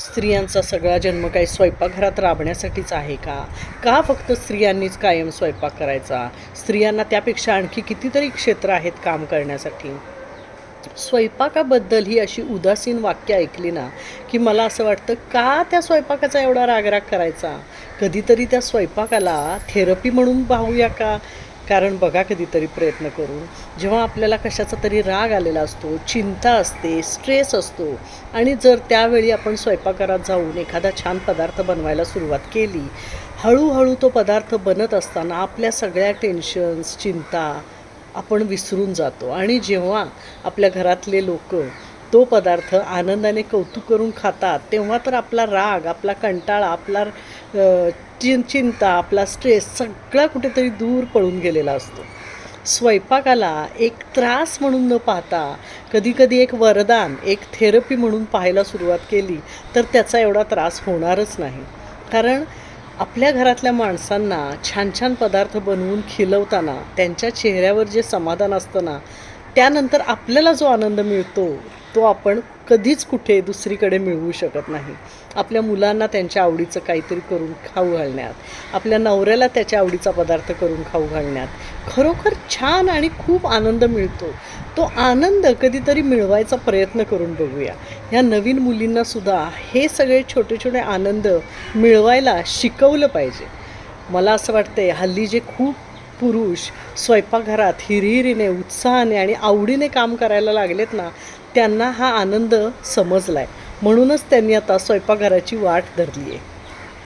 स्त्रियांचा सगळा जन्म काही स्वयंपाकघरात राबण्यासाठीच आहे का? का फक्त स्त्रियांनीच कायम स्वयंपाक करायचा? स्त्रियांना त्यापेक्षा आणखी कितीतरी क्षेत्र आहेत काम करण्यासाठी? स्वयंपाकाबद्दल ही अशी उदासीन वाक्य ऐकली ना की मला असं वाटतं का त्या स्वयंपाकाचा एवढा रागराग करायचा? कधीतरी त्या स्वयंपाकाला थेरपी म्हणून पाहूया का? कारण बघा कधीतरी प्रयत्न करून जेव्हा आपल्याला कशाचा तरी राग आलेला असतो चिंता असते स्ट्रेस असतो आणि जर त्यावेळी आपण स्वयंपाकघरात जाऊन एखादा छान पदार्थ बनवायला सुरुवात केली हळूहळू तो पदार्थ बनत असताना आपल्या सगळ्या टेन्शन्स चिंता आपण विसरून जातो. आणि जेव्हा आपल्या घरातले लोक तो पदार्थ आनंदाने कौतुक करून खातात तेव्हा तर आपला राग आपला कंटाळा आपला चिं चिंता आपला स्ट्रेस सगळा कुठेतरी दूर पळून गेलेला असतो. स्वयंपाकाला एक त्रास म्हणून न पाहता कधीकधी एक वरदान एक थेरपी म्हणून पाहायला सुरुवात केली तर त्याचा एवढा त्रास होणारच नाही. कारण आपल्या घरातल्या माणसांना छान छान पदार्थ बनवून खिलवताना त्यांच्या चेहऱ्यावर जे समाधान असतं ना त्यानंतर आपल्याला जो आनंद मिळतो तो आपण कधीच कुठे दुसरीकडे मिळवू शकत नाही. आपल्या मुलांना त्यांच्या आवडीचं काहीतरी करून खाऊ घालण्यात आपल्या नवऱ्याला त्याच्या आवडीचा पदार्थ करून खाऊ घालण्यात खरोखर छान आणि खूप आनंद मिळतो. तो आनंद कधीतरी मिळवायचा प्रयत्न करून बघूया. ह्या नवीन मुलींनासुद्धा हे सगळे छोटे छोटे आनंद मिळवायला शिकवलं पाहिजे. मला असं वाटतंय हल्ली जे खूप पुरुष स्वयंपाकघरात हिरिहिरीने उत्साहाने आणि आवडीने काम करायला लागलेत ना त्यांना हा आनंद समजला आहे म्हणूनच त्यांनी आता स्वयंपाकघराची वाट धरली आहे